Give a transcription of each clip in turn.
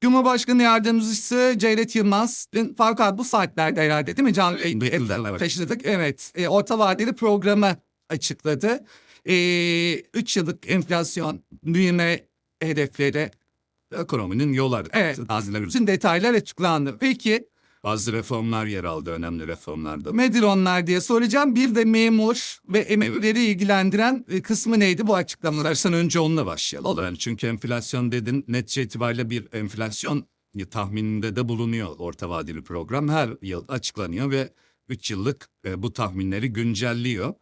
Cumhurbaşkanı Yardımcısı Cevdet Yılmaz, dün Faruk bu saatlerde herhalde değil mi? Can taşıdık. Evet, e, orta vadeli programı açıkladı. 3 yıllık enflasyon büyüme hedefleri ekonominin yolları. Evet, bütün detaylar açıklandı. Peki, bazı reformlar yer aldı, önemli reformlarda. Nedir onlar diye soracağım. Bir de memur ve emeklileri ilgilendiren e, kısmı neydi bu açıklamalar? Sen önce onunla başlayalım. Yani çünkü enflasyon dedin, netice itibariyle bir enflasyon tahmininde de bulunuyor orta vadeli program. Her yıl açıklanıyor ve 3 yıllık e, bu tahminleri güncelliyor.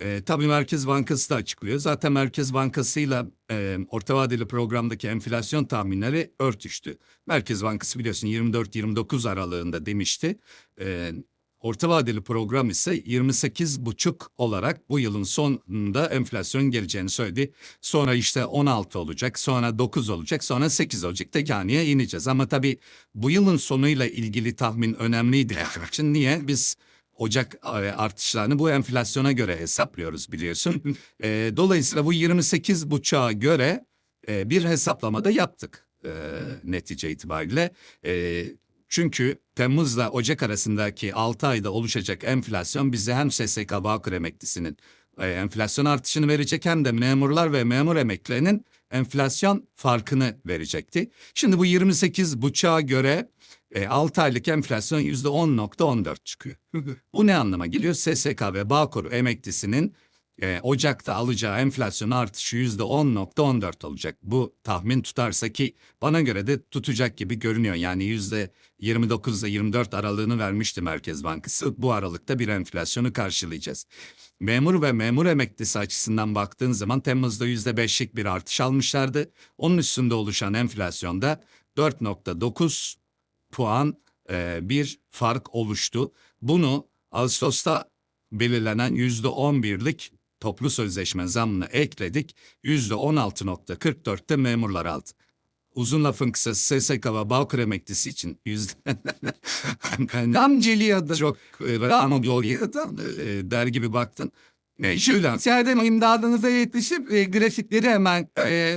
e, tabii Merkez Bankası da açıklıyor. Zaten Merkez Bankası'yla e, orta vadeli programdaki enflasyon tahminleri örtüştü. Merkez Bankası biliyorsun 24-29 aralığında demişti. E, orta vadeli program ise 28,5 olarak bu yılın sonunda enflasyon geleceğini söyledi. Sonra işte 16 olacak, sonra 9 olacak, sonra 8 olacak. Tekaniye ineceğiz. Ama tabii bu yılın sonuyla ilgili tahmin önemliydi. Için niye? Biz Ocak e, artışlarını bu enflasyona göre hesaplıyoruz biliyorsun. E, dolayısıyla bu 28 buçuğa göre e, bir hesaplamada yaptık e, netice itibariyle. E, çünkü Temmuz'la Ocak arasındaki 6 ayda oluşacak enflasyon bize hem SSK Bağkur emeklisinin e, enflasyon artışını verecek hem de memurlar ve memur emeklilerinin enflasyon farkını verecekti. Şimdi bu 28 buçuğa göre e, 6 aylık enflasyon %10.14 çıkıyor. Bu ne anlama geliyor? SSK ve Bağkur emeklisinin e, Ocak'ta alacağı enflasyon artışı %10.14 olacak. Bu tahmin tutarsa ki bana göre de tutacak gibi görünüyor. Yani %29 ile 24 aralığını vermişti Merkez Bankası. Bu aralıkta bir enflasyonu karşılayacağız. Memur ve memur emeklisi açısından baktığın zaman Temmuz'da %5'lik bir artış almışlardı. Onun üstünde oluşan enflasyonda 4.9 puan e, bir fark oluştu. Bunu Ağustos'ta belirlenen yüzde on birlik toplu sözleşme zamını ekledik. Yüzde on altı nokta kırk dörtte memurlar aldı. Uzun lafın kısası SSK ve Bağkur emeklisi için yüzde... Amceliye çok e, ama yol e, der gibi baktın. Ne şöyle. Serdem imdadınıza yetişip e, grafikleri hemen e,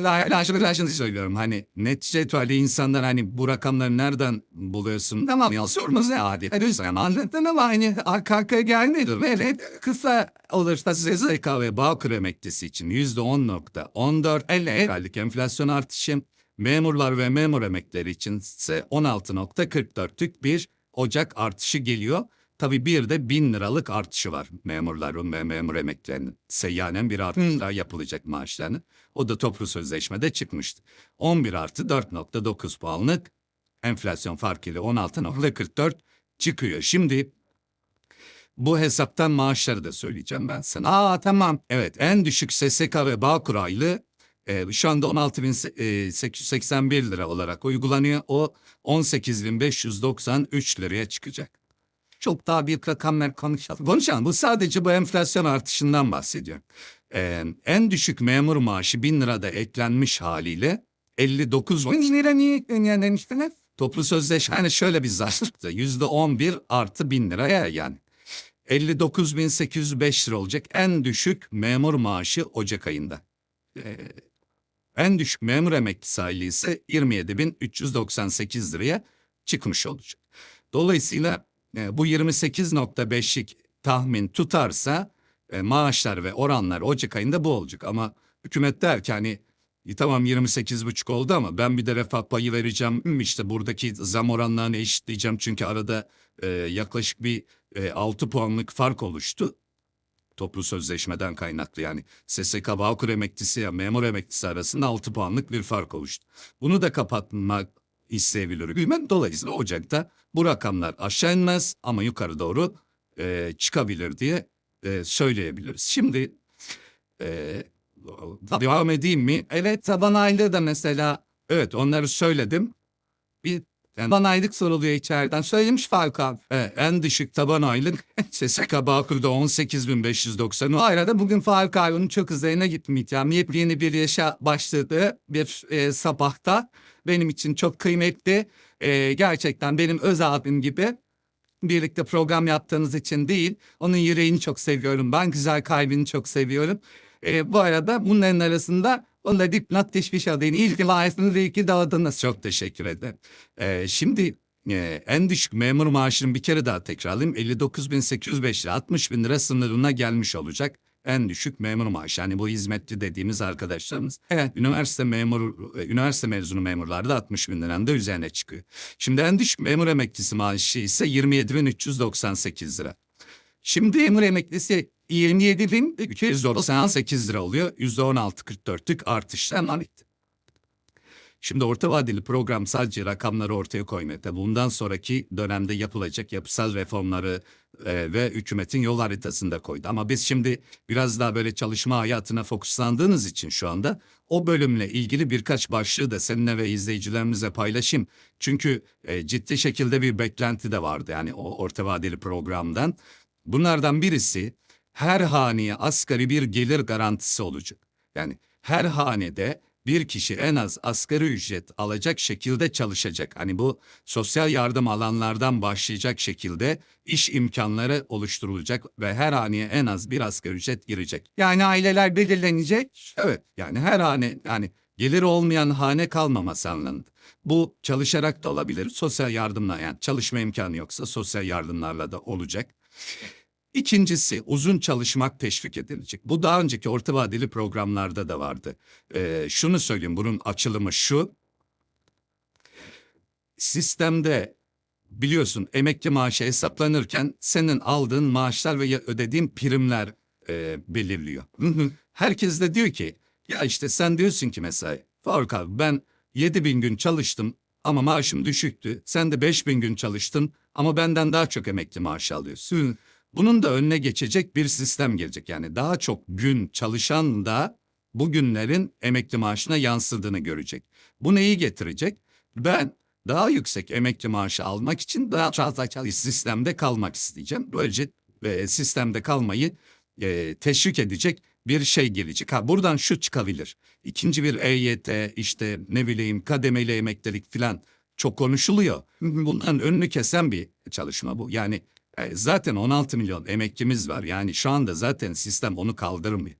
laşını söylüyorum. Hani netice itibariyle insanlar hani bu rakamları nereden buluyorsun? Tamam ya sormaz ne adi. Hadi sen anlattın ama hani arka arkaya gelmedi. Evet kısa olursa SSK ve Bağkur emeklisi için yüzde on nokta on dört. Elle aylık enflasyon artışı. Memurlar ve memur emekleri için ise 16.44'lük bir Ocak artışı geliyor. Tabii bir de bin liralık artışı var memurların ve memur emeklilerinin. Seyyanen bir artış daha yapılacak maaşlarının. O da toplu sözleşmede çıkmıştı. 11 artı 4.9 puanlık enflasyon farkıyla 16.44 çıkıyor. Şimdi bu hesaptan maaşları da söyleyeceğim ben sana. Aa tamam. Evet en düşük SSK ve Bağkur aylığı e, şu anda 16.881 lira olarak uygulanıyor. O 18.593 liraya çıkacak. Çok daha büyük rakamlar konuşalım. Konuşalım. Bu sadece bu enflasyon artışından bahsediyorum. Ee, en düşük memur maaşı 1000 lirada eklenmiş haliyle 59 bin lira niye ekleniyor demiştiniz? Toplu sözleşme hani şöyle bir zarftı. Yüzde 11 artı 1000 liraya yani. 59.805 lira olacak en düşük memur maaşı Ocak ayında. Ee, en düşük memur emeklisi aylığı ise 27.398 liraya çıkmış olacak. Dolayısıyla e, bu 28.5'lik tahmin tutarsa e, maaşlar ve oranlar Ocak ayında bu olacak. Ama hükümet der ki hani e, tamam 28,5 oldu ama ben bir de refah payı vereceğim. Hmm, işte buradaki zam oranlarını eşitleyeceğim. Çünkü arada e, yaklaşık bir e, 6 puanlık fark oluştu. Toplu sözleşmeden kaynaklı yani SSK Bağkur emeklisi ya memur emeklisi arasında 6 puanlık bir fark oluştu. Bunu da kapatmak isteyebilir hükümet. Dolayısıyla Ocak'ta bu rakamlar aşağı inmez ama yukarı doğru e, çıkabilir diye e, söyleyebiliriz. Şimdi e, devam edeyim mi? Evet taban aylığı da mesela evet onları söyledim. Bir taban aylık soruluyor içeriden. Söylemiş Faruk abi. Evet, en düşük taban aylık SSK Bağkur'da 18.590. O arada bugün Faruk abi'nin çok üzerine gitmeyeceğim. Yepyeni bir yaşa başladığı bir e, sabahta benim için çok kıymetli. E, gerçekten benim öz abim gibi birlikte program yaptığınız için değil. Onun yüreğini çok seviyorum ben. Güzel kalbini çok seviyorum. E, bu arada bunların arasında Onunla dipnot teşvik adayın ilk layısını da iki dağıdınız. Çok teşekkür ederim. Ee, şimdi e, en düşük memur maaşının bir kere daha tekrarlayayım. 59.805 lira 60 bin lira sınırına gelmiş olacak. En düşük memur maaşı. Yani bu hizmetli dediğimiz arkadaşlarımız. Evet. Üniversite memur, e, üniversite mezunu memurlar da 60 bin liranın da üzerine çıkıyor. Şimdi en düşük memur emeklisi maaşı ise 27.398 lira. Şimdi memur emeklisi 27.298 lira oluyor. %16.44'lük artışla hemen bitti. Şimdi orta vadeli program sadece rakamları ortaya. Tabii bundan sonraki dönemde yapılacak yapısal reformları e, ve hükümetin yol haritasını da koydu. Ama biz şimdi biraz daha böyle çalışma hayatına fokuslandığınız için şu anda o bölümle ilgili birkaç başlığı da seninle ve izleyicilerimize paylaşayım. Çünkü e, ciddi şekilde bir beklenti de vardı yani o orta vadeli programdan. Bunlardan birisi her haneye asgari bir gelir garantisi olacak. Yani her hanede bir kişi en az asgari ücret alacak şekilde çalışacak. Hani bu sosyal yardım alanlardan başlayacak şekilde iş imkanları oluşturulacak ve her haneye en az bir asgari ücret girecek. Yani aileler belirlenecek. Evet yani her hane yani gelir olmayan hane kalmaması anlamında. Bu çalışarak da olabilir. Sosyal yardımla yani çalışma imkanı yoksa sosyal yardımlarla da olacak. İkincisi uzun çalışmak teşvik edilecek. Bu daha önceki orta vadeli programlarda da vardı. Ee, şunu söyleyeyim bunun açılımı şu. Sistemde biliyorsun emekli maaşı hesaplanırken senin aldığın maaşlar ve ödediğin primler e, belirliyor. Herkes de diyor ki ya işte sen diyorsun ki mesela Faruk abi ben 7 bin gün çalıştım ama maaşım düşüktü. Sen de 5 bin gün çalıştın ama benden daha çok emekli maaşı alıyorsun. Bunun da önüne geçecek bir sistem gelecek. Yani daha çok gün çalışan da bu günlerin emekli maaşına yansıdığını görecek. Bu neyi getirecek? Ben daha yüksek emekli maaşı almak için daha fazla sistemde kalmak isteyeceğim. Böylece e, sistemde kalmayı e, teşvik edecek bir şey gelecek. Ha buradan şu çıkabilir. İkinci bir EYT işte ne bileyim kademeli emeklilik falan çok konuşuluyor. Bunların önünü kesen bir çalışma bu. Yani e, zaten 16 milyon emeklimiz var. Yani şu anda zaten sistem onu kaldırmıyor.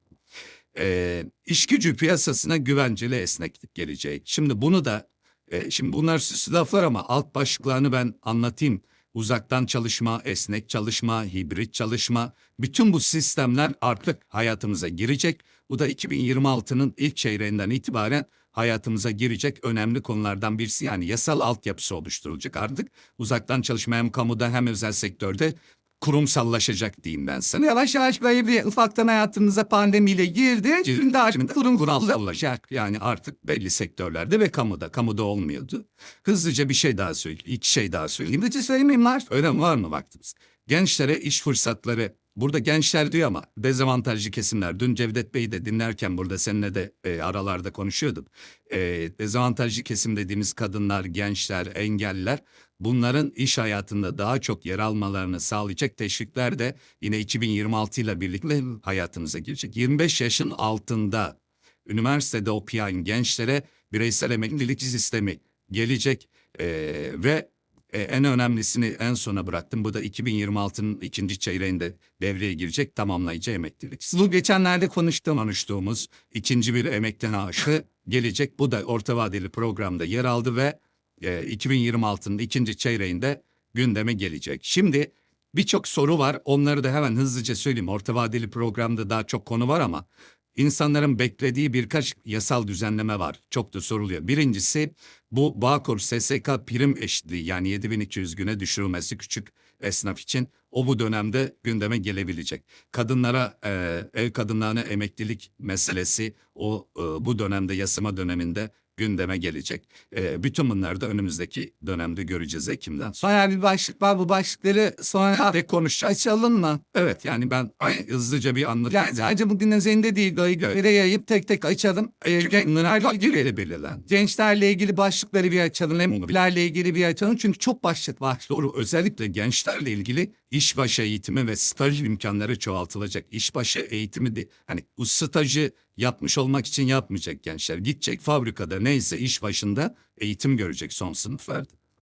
E, iş gücü piyasasına güvenceli esneklik gelecek. Şimdi bunu da, e, şimdi bunlar süslü laflar ama alt başlıklarını ben anlatayım. Uzaktan çalışma, esnek çalışma, hibrit çalışma, bütün bu sistemler artık hayatımıza girecek. Bu da 2026'nın ilk çeyreğinden itibaren hayatımıza girecek önemli konulardan birisi. Yani yasal altyapısı oluşturulacak artık. Uzaktan çalışma hem kamuda hem özel sektörde kurumsallaşacak diyeyim ben sana. Yavaş yavaş böyle bir ufaktan hayatımıza pandemiyle girdi. Şimdi artık kurum kurallı olacak. Yani artık belli sektörlerde ve kamuda. Kamuda olmuyordu. Hızlıca bir şey daha söyleyeyim. İki şey daha söyleyeyim. Hızlıca söyleyeyim var. Öyle mi var mı vaktimiz? Gençlere iş fırsatları Burada gençler diyor ama dezavantajlı kesimler. Dün Cevdet Bey'i de dinlerken burada seninle de e, aralarda konuşuyorduk. E, dezavantajlı kesim dediğimiz kadınlar, gençler, engelliler bunların iş hayatında daha çok yer almalarını sağlayacak teşvikler de yine 2026 ile birlikte hayatımıza girecek. 25 yaşın altında üniversitede okuyan gençlere bireysel emeklilik sistemi gelecek e, ve e, en önemlisini en sona bıraktım. Bu da 2026'nın ikinci çeyreğinde devreye girecek tamamlayıcı emeklilik. Bu geçenlerde konuştuğum, konuştuğumuz ikinci bir emekli maaşı gelecek. Bu da orta vadeli programda yer aldı ve e, 2026'nın ikinci çeyreğinde gündeme gelecek. Şimdi birçok soru var. Onları da hemen hızlıca söyleyeyim. Orta vadeli programda daha çok konu var ama insanların beklediği birkaç yasal düzenleme var. Çok da soruluyor. Birincisi bu Bağkur SSK prim eşitliği yani 7200 güne düşürülmesi küçük esnaf için o bu dönemde gündeme gelebilecek. Kadınlara e, ev kadınlarına emeklilik meselesi o e, bu dönemde yasama döneminde gündeme gelecek. E, bütün bunları da önümüzdeki dönemde göreceğiz Ekim'den. Sonra bir başlık var. Bu başlıkları sonra de konuşacağız. Açalım mı? Evet yani ben ay, hızlıca bir anlatayım. Yani sadece bugün üzerinde değil. Gayı göre yayıp tek tek açalım. Gençlerle ilgili belirlen. Gençlerle ilgili başlıkları bir açalım. Emeklilerle ilgili bir açalım. Çünkü çok başlık var. Doğru. Özellikle gençlerle ilgili işbaşı eğitimi ve staj imkanları çoğaltılacak. İşbaşı eğitimi de hani stajı yapmış olmak için yapmayacak gençler. Gidecek fabrikada neyse iş başında eğitim görecek son sınıflarda.